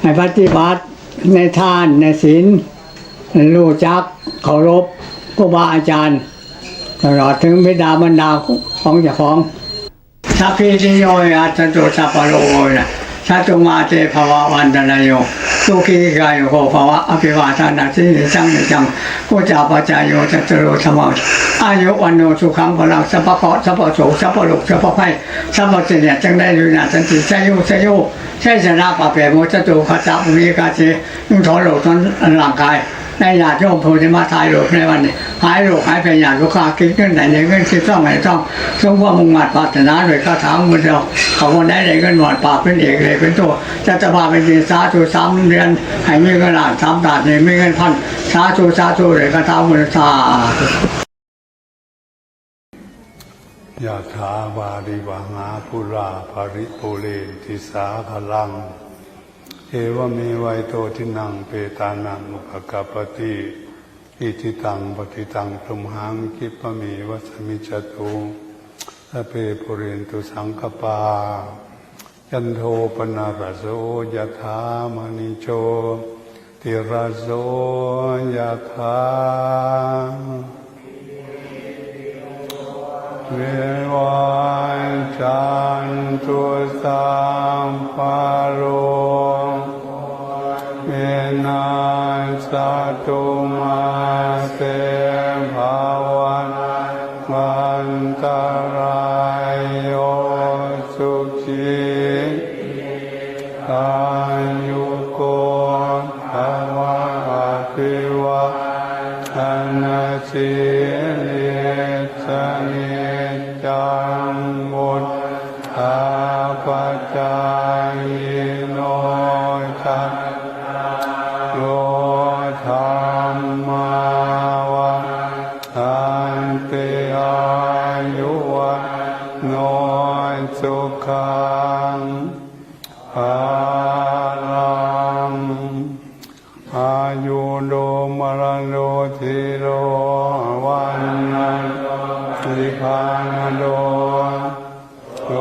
ให้ปฏิบัติในทานในศีลรู้จักเคารพครูบาอาจารย์ ตลอดถึงบิดาบรรดาของเจ้าของสัพพิติโยอัตตุสัพพโลนะสัตุมาเตภวะวันตรายโยสุขีกายโกภวะอภิวาทานาสิริจังนิจังกุจาปจายโยจัตโรธรรมอายุวันโนสุขังพลังสัพพะสัพพะโสสัพพะโลกสัพพะไพสัพพะเสนียจังได้ดุนาสันติชัยโยชัยโย ใช่ชนะปะเปโมจตุขจับมีกาเจนุ่งถอนโลกทั้งร่างกายในญาติโยมผู้ที่มาทายโลกในวันนี้ หายโรคหายเป็นอย่าลูกค้าคิดเงินไหนในเงินคิดต้องไหนต้องทรงว่ามุ่งมั่นปรารถนาโดยคาถามือเดียวเขาคนได้ในเงินหมดปากเป็นเอกเลยเป็นตัวจะจะพาเป็นดีสาธุสามเดือนให้มีเงินล้านสามตาดเนี่ยมีเงินพันสาธุสาธุเลยคาถามือสา ยะถาวาริวหาปุราภริปุเรนติสาพลัง เอวเมวัยโตทินังเปตานังอุปกปปติอิทิตังปฏิตังพรหมังคิปะเมวัสมิจตุสเพปุเรนตุสังกปายันโทปนารโสยะถามณิโชติรโสยะถา ววันจันตุสัมปโลเมนัสสตุมาเตภาวันวันตรายโยสุขีอายุโกภาวะอภิวะธนาสิริสนิ อายุวัโนสุขังภาลังอายุโดมรโนทิโรวันนันติพานโดโล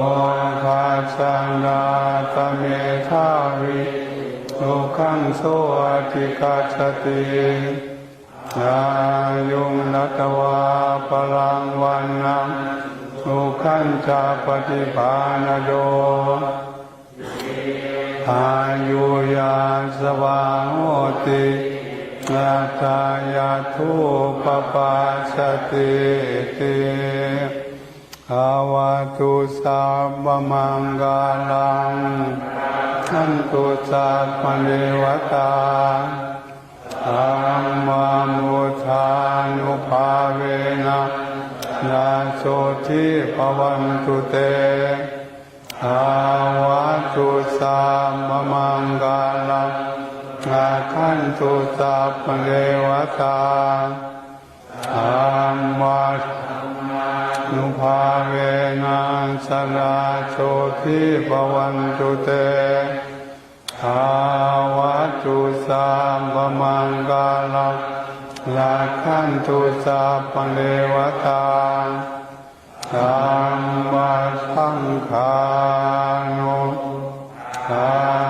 ภาสันดาตเมธาวิโลคังโสอติกัจจติ นายุงนัตวาพลังวันนังโลคันจาปฏิภาณโดอายุยาสวาโหตินาตายาทุปปาสติติอาวาตุสัพมังกาลังขันตุสัพพเนวตาธัมมา ทิภวันตุเตอาวาตุสามมังกาลังอาคันตุสัพพเทวตาอามานุภาเวนัสราโชทิปวันตุเตอาวาตุสามมังกาลังลาคันตุสัพพเทวตา ธรรมสังขานุธรร